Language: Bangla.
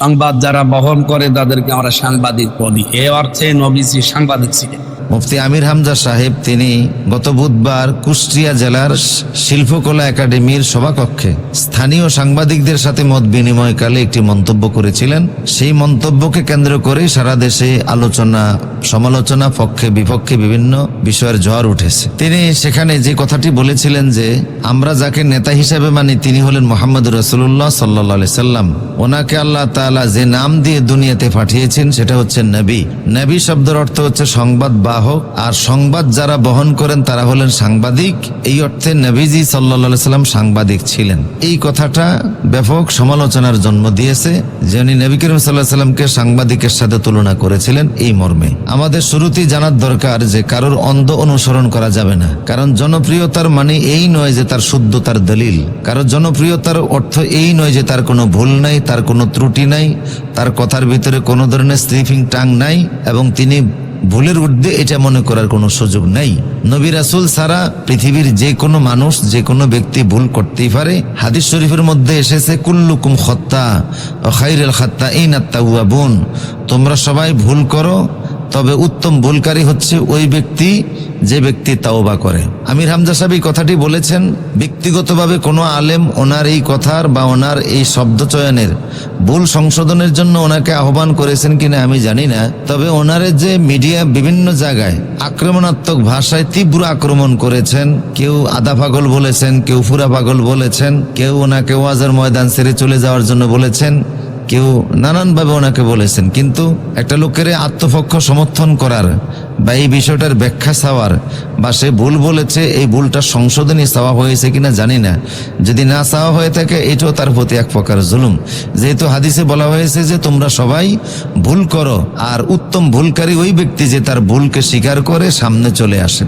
সংবাদ যারা বহন করে তাদেরকে আমরা সাংবাদিক বলি। এ অর্থে নবীজি সাংবাদিক ছিলেন। মুফতি আমির হামজা সাহেব, তিনি গত বুধবার কুষ্টিয়া জেলার শিল্পকলা একাডেমির সভাকক্ষে স্থানীয় সাংবাদিকদের সাথে মত বিনিময়কালে একটি মন্তব্য করেছিলেন। সেই মন্তব্যকে কেন্দ্র করে সারা দেশে আলোচনা, সমালোচনা পক্ষে বিপক্ষে বিভিন্ন বিষয়ের ঝড় উঠেছে। তিনি সেখানে যে কথাটি বলেছিলেন যে, আমরা যাকে নেতা হিসেবে মানি তিনি হলেন মোহাম্মদ রসুল্লাহ সাল্লা সাল্লাম। ওনাকে আল্লাহ তাআলা যে নাম দিয়ে দুনিয়াতে পাঠিয়েছেন সেটা হচ্ছে নবী। নবী শব্দের অর্থ হচ্ছে সংবাদ বাহক আর সংবাদ যারা বহন করেন তারা হলেন সাংবাদিক। এই অর্থে নবীজি সাল্লা সাল্লাম সাংবাদিক ছিলেন। এই কথাটা ব্যাপক সমালোচনার জন্ম দিয়েছে যে উনি নবী করিম সাল্লাহ সাল্লামকে সাংবাদিকের সাথে তুলনা করেছিলেন এই মর্মে। আমাদের শুরুতেই জানার দরকার যে কারোর অন্ধ অনুসরণ করা যাবে না, কারণ জনপ্রিয়তার মানে এই নয় যে তার শুদ্ধতার দলিল। কারণ জনপ্রিয়তার অর্থ এই নয় যে তার কোনো ভুল নাই, তার কোনো ত্রুটি নাই, তার কথার ভিতরে কোনো ধরনের স্লিপিং টাং নাই, এবং তিনি ভুলের ঊর্ধ্বে এটা মনে করার কোনো সুযোগ নেই। নবী রাসুল ছাড়া পৃথিবীর যে কোনো মানুষ, যে কোনো ব্যক্তি ভুল করতেই পারে। হাদিস শরীফের মধ্যে এসেছে, কুল্লুকুম খত্তা ও খাইরেল ইন এই বোন তোমরা সবাই ভুল করো তবে উত্তম ভুলকারী হচ্ছে ওই ব্যক্তি যে ব্যক্তি তাওবা করে। আমির হামজা সাহেব এই কথাটি বলেছেন, ব্যক্তিগতভাবে কোনো আলেম ওনার এই কথার বা ওনার এই শব্দ চয়নের ভুল সংশোধনের জন্য ওনাকে আহ্বান করেছেন কিনা আমি জানি না, তবে ওনার যে মিডিয়া বিভিন্ন জায়গায় আক্রমণাত্মক ভাষায় তীব্র আক্রমণ করেছেন, কেউ আধা পাগল বলেছেন, কেউ ফুরা পাগল বলেছেন, কেউ ওনাকে ওয়াজের ময়দান ছেড়ে চলে যাওয়ার জন্য বলেছেন কেউ নানানভাবে ওনাকে বলেছেন, কিন্তু একটা লোকের আত্মপক্ষ সমর্থন করার বা এই বিষয়টার ব্যাখ্যা চাওয়ার বা সে ভুল বলেছে, এই ভুলটা সংশোধনী চাওয়া হয়েছে কিনা জানি না। যদি না চাওয়া হয়ে থাকে, এটাও তার প্রতি এক প্রকার জুলুম। যেহেতু হাদিসে বলা হয়েছে যে তোমরা সবাই ভুল করো, আর উত্তম ভুলকারী ওই ব্যক্তি যে তার ভুলকে স্বীকার করে সামনে চলে আসে।